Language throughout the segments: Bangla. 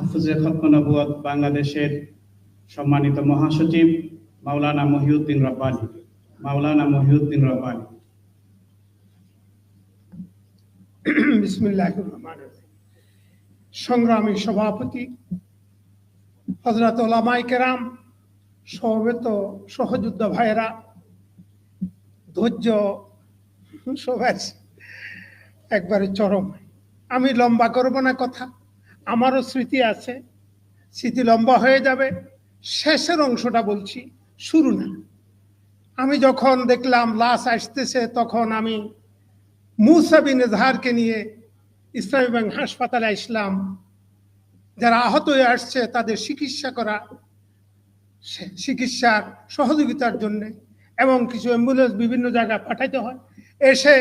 তাহাফুজে খতমনবুয়ত বাংলাদেশের সম্মানিত মহাসচিব মাওলানা মহিউদ্দিন রব্বানি। মাওলানা মহিউদ্দিন রব্বানি। সংগ্রামী সভাপতি হজরত ওলামাই কেরাম, সমবেত সহযোদ্ধা ভাইয়েরা, ধৈর্য, সবাই একবারে চরম। আমি লম্বা করব না কথা। আমারও স্মৃতি আছে। স্মৃতি লম্বা হয়ে যাবে। শেষের অংশটা বলছি, শুরু না। আমি যখন দেখলাম লাশ আসতেছে, তখন আমি মুসাবিন এজহারকে নিয়ে ইসলামী ব্যাংক হাসপাতালে আসলাম। যারা আহত হয়ে আসছে, তাদের চিকিৎসা করা চিকিৎসার সহযোগিতার জন্য এবং কিছু অ্যাম্বুলেন্স বিভিন্ন জায়গায় পাঠাইতে হয়। এসে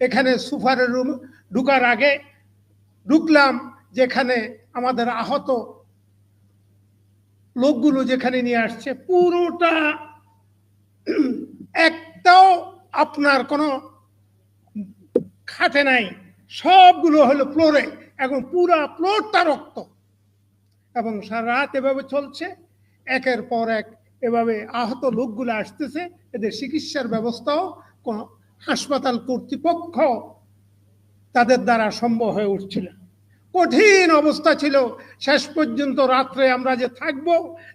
এখানে সুপারের রুম ঢুকার আগে ঢুকলাম যেখানে আমাদের আহত লোকগুলো যেখানে নিয়ে আসছে, পুরোটা একটাও আপনার কোনো খাটে নাই। সবগুলো হলো ফ্লোরে এবং পুরা ফ্লোরটা রক্ত। এবং সারা রাত এভাবে চলছে। একের পর এক এভাবে আহত লোকগুলো আসতেছে। এদের চিকিৎসার ব্যবস্থাও কোন হাসপাতাল কর্তৃপক্ষ তাদের দ্বারা সম্ভব হয়ে উঠছিল। কঠিন অবস্থা ছিল। শেষ পর্যন্ত রাত্রে আমরা যে থাকব,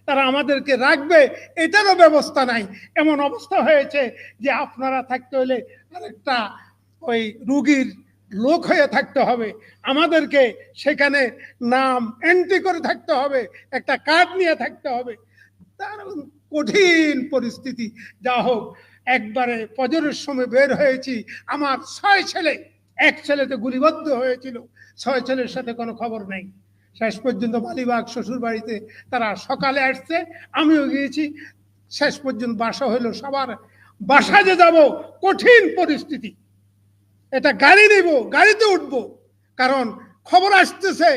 তারা আমাদেরকে রাখবে, এটারও ব্যবস্থা নাই। এমন অবস্থা হয়েছে যে আপনারা থাকতে হলে আরেকটা ওই রুগীর লোক হয়ে থাকতে হবে। আমাদেরকে সেখানে নাম এন্ট্রি করে থাকতে হবে, একটা কার্ড নিয়ে থাকতে হবে। তার কঠিন পরিস্থিতি। যা হোক একবারে পজরের সময় বের হয়েছি, আমার ছয় ছেলে এক ছেলেতে গুলিবদ্ধ হয়েছিল, ছয় ছেলের সাথে কোনো খবর নেই। শেষ পর্যন্ত মালিবাগ শ্বশুর বাড়িতে তারা সকালে আসছে, আমিও গিয়েছি, শেষ পর্যন্ত বাসা হইল সবার বাসা যে যাব, কঠিন পরিস্থিতি। এটা গাড়ি নিব, গাড়িতে উঠব, কারণ খবর আসতেছে,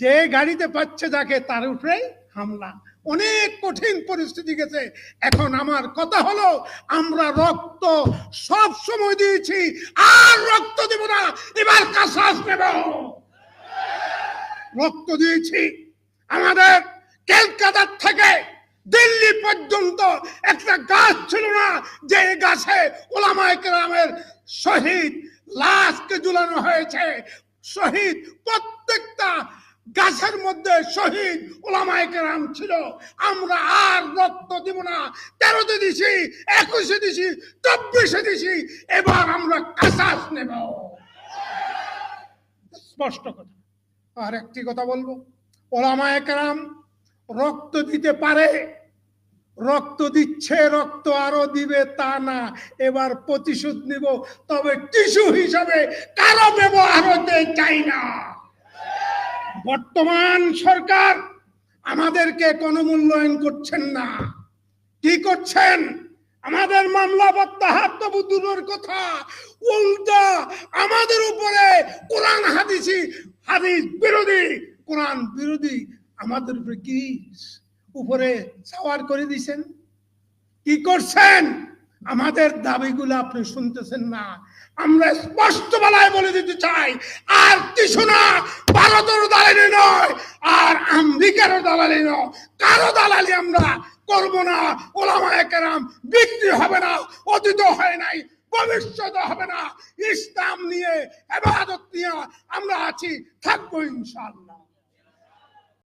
যে গাড়িতে পাচ্ছে যাকে, তার উপরেই হামলা। অনেক কঠিন পরিস্থিতি গেছে। এখন আমার কথা হলো, আমরা রক্ত সব সময় দিয়েছি, আর রক্ত দেব না, এবার নেব। রক্ত দিয়েছি আমাদের ক্যালকাতার থেকে দিল্লি পর্যন্ত। একটা গাছ ছিল না, যে গাছে ওলামায়ে কেরামের শহীদ লাশকে ঝুলানো হয়েছে। শহীদ প্রত্যেকটা গাছের মধ্যে শহীদ ওলামায়ে কেরাম ছিল। আমরা আর রক্ত দিব না। তেরোতে দিছি, একুশে দিছি, চব্বিশে দিছি, এবার আমরা কাসাস নেব। স্পষ্ট কথা। আর একটি কথা বলব। ওলামায়ে কেরাম রক্ত দিতে পারে, রক্ত দিচ্ছে, রক্ত আরও দিবে, তা না। এবার প্রতিশোধ নিব। তবে টিস্যু হিসাবে কারও ব্যবহার হতে চাই না। বর্তমান সরকার আমাদেরকে কোনো মূল্যায়ন করছেন না। কি করছেন? আমাদের মামলা প্রত্যাহার তবু দূরের কথা। উল্টা আমাদের উপরে কোরআন হাদিসি, হাদিস বিরোধী, কোরআন বিরোধী আমাদের উপরে কি উপরে সাওয়ার করে দিছেন? কি করছেন? আমাদের দাবিগুলো আপনি শুনতেছেন না। আমরা স্পষ্ট বেলায় বলে দিতে চাই, আর কিছু না, ভারতের দালালি নয়, আর আমেরিকারও দালালি নয়। কারও দালালি আমরা করব না। ওলামায়ে কেরাম, বিক্রি হবে না, অতীত হয় নাই ভবিষ্যতে হবে না। ইসলাম নিয়ে, এবাদত নিয়ে আমরা আছি, থাকব ইনশাআল্লাহ।